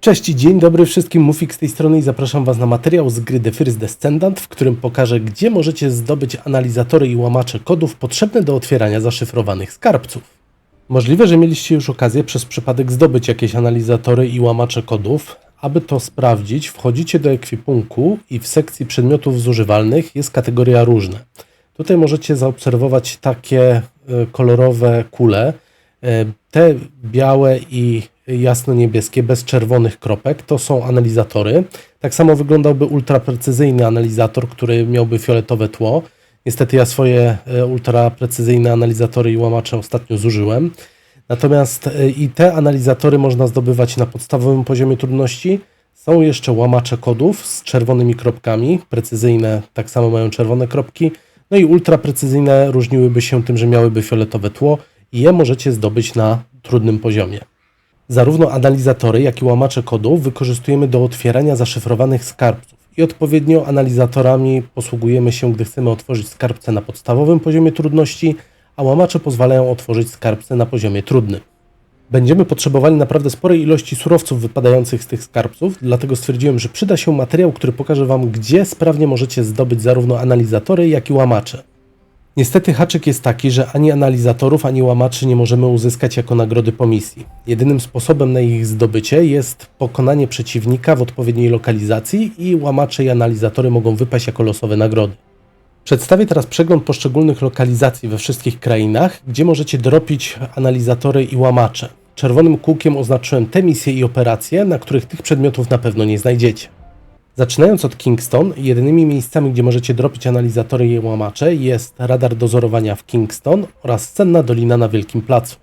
Cześć dzień dobry wszystkim, Mufik z tej strony i zapraszam Was na materiał z gry The First Descendant, w którym pokażę, gdzie możecie zdobyć analizatory i łamacze kodów potrzebne do otwierania zaszyfrowanych skarbców. Możliwe, że mieliście już okazję przez przypadek zdobyć jakieś analizatory i łamacze kodów. Aby to sprawdzić, wchodzicie do ekwipunku i w sekcji przedmiotów zużywalnych jest kategoria różne. Tutaj możecie zaobserwować takie e, kolorowe kule. E, Te białe i jasno-niebieskie, bez czerwonych kropek, to są analizatory. Tak samo wyglądałby ultraprecyzyjny analizator, który miałby fioletowe tło. Niestety ja swoje e, ultraprecyzyjne analizatory i łamacze ostatnio zużyłem. Natomiast e, i te analizatory można zdobywać na podstawowym poziomie trudności. Są jeszcze łamacze kodów z czerwonymi kropkami, precyzyjne tak samo mają czerwone kropki. No i ultraprecyzyjne różniłyby się tym, że miałyby fioletowe tło i je możecie zdobyć na trudnym poziomie. Zarówno analizatory, jak i łamacze kodów wykorzystujemy do otwierania zaszyfrowanych skarbców i odpowiednio analizatorami posługujemy się, gdy chcemy otworzyć skarbce na podstawowym poziomie trudności, a łamacze pozwalają otworzyć skarbce na poziomie trudnym. Będziemy potrzebowali naprawdę sporej ilości surowców wypadających z tych skarbców, dlatego stwierdziłem, że przyda się materiał, który pokaże Wam, gdzie sprawnie możecie zdobyć zarówno analizatory, jak i łamacze. Niestety haczyk jest taki, że ani analizatorów, ani łamaczy nie możemy uzyskać jako nagrody po misji. Jedynym sposobem na ich zdobycie jest pokonanie przeciwnika w odpowiedniej lokalizacji i łamacze i analizatory mogą wypaść jako losowe nagrody. Przedstawię teraz przegląd poszczególnych lokalizacji we wszystkich krainach, gdzie możecie dropić analizatory i łamacze. Czerwonym kółkiem oznaczyłem te misje i operacje, na których tych przedmiotów na pewno nie znajdziecie. Zaczynając od Kingston, jedynymi miejscami, gdzie możecie dropić analizatory i łamacze jest radar dozorowania w Kingston oraz cenna dolina na Wielkim Placu.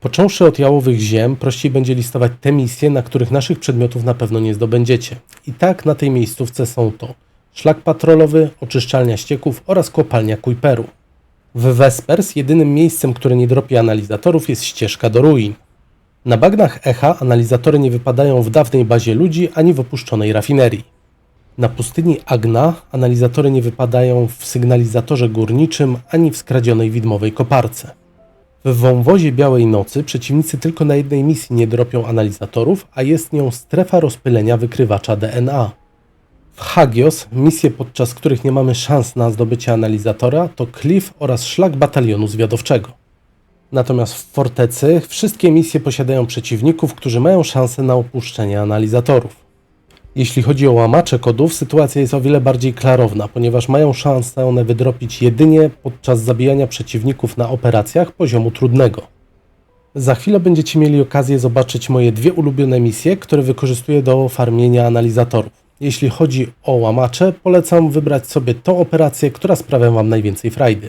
Począwszy od jałowych ziem, prościej będzie listować te misje, na których naszych przedmiotów na pewno nie zdobędziecie. I tak na tej miejscówce są to szlak patrolowy, oczyszczalnia ścieków oraz kopalnia Kuiperu. W Vespers jedynym miejscem, które nie dropi analizatorów jest ścieżka do ruin. Na bagnach Echa analizatory nie wypadają w dawnej bazie ludzi ani w opuszczonej rafinerii. Na pustyni Agna analizatory nie wypadają w sygnalizatorze górniczym ani w skradzionej widmowej koparce. W wąwozie Białej Nocy przeciwnicy tylko na jednej misji nie dropią analizatorów, a jest nią strefa rozpylenia wykrywacza DNA. W Hagios misje, podczas których nie mamy szans na zdobycie analizatora, to Cliff oraz szlak batalionu zwiadowczego. Natomiast w fortecy wszystkie misje posiadają przeciwników, którzy mają szansę na opuszczenie analizatorów. Jeśli chodzi o łamacze kodów, sytuacja jest o wiele bardziej klarowna, ponieważ mają szansę one wydropić jedynie podczas zabijania przeciwników na operacjach poziomu trudnego. Za chwilę będziecie mieli okazję zobaczyć moje dwie ulubione misje, które wykorzystuję do farmienia analizatorów. Jeśli chodzi o łamacze, polecam wybrać sobie tą operację, która sprawia Wam najwięcej frajdy.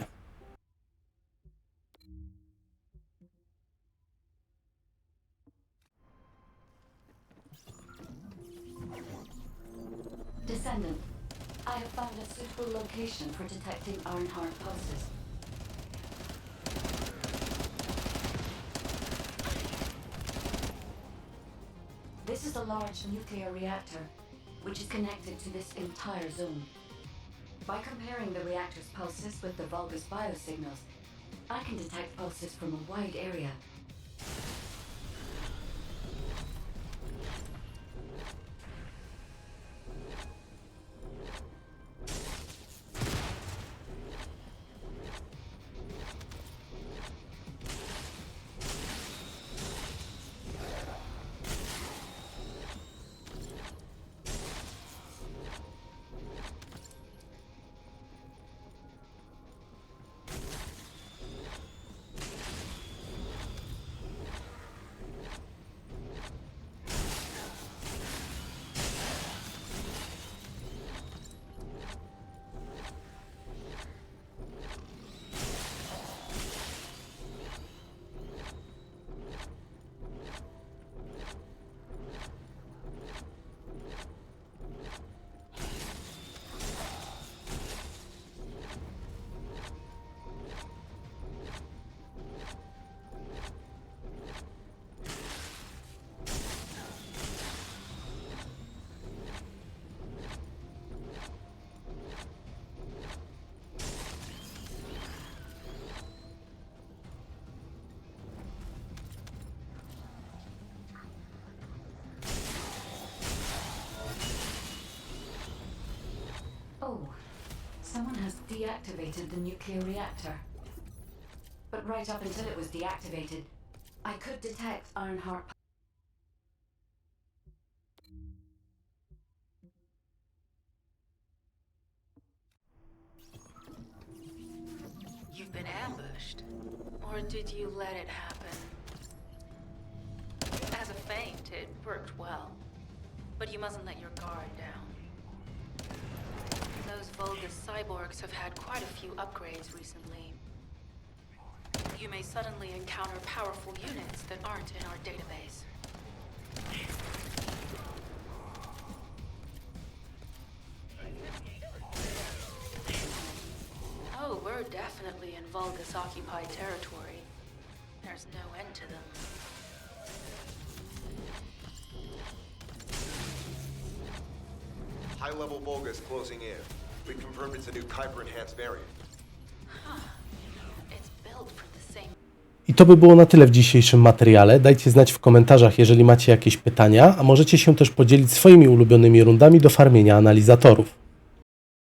Suitable location for detecting Arnhart pulses. This is a large nuclear reactor, which is connected to this entire zone. By comparing the reactor's pulses with the Vulgus biosignals, I can detect pulses from a wide area. Deactivated the nuclear reactor. But right up until it was deactivated, I could detect Ironheart You've been ambushed. Or did you let it happen? As a feint, it worked well. But you mustn't let your guard down. Cyborgs have had quite a few upgrades recently. You may suddenly encounter powerful units that aren't in our database. Oh, we're definitely in Vulgus occupied territory. There's no end to them. High-level Vulgus closing in. We've confirmed it's a new Kuiper-enhanced variant. I to by było na tyle w dzisiejszym materiale. Dajcie znać w komentarzach, jeżeli macie jakieś pytania, a możecie się też podzielić swoimi ulubionymi rundami do farmienia analizatorów.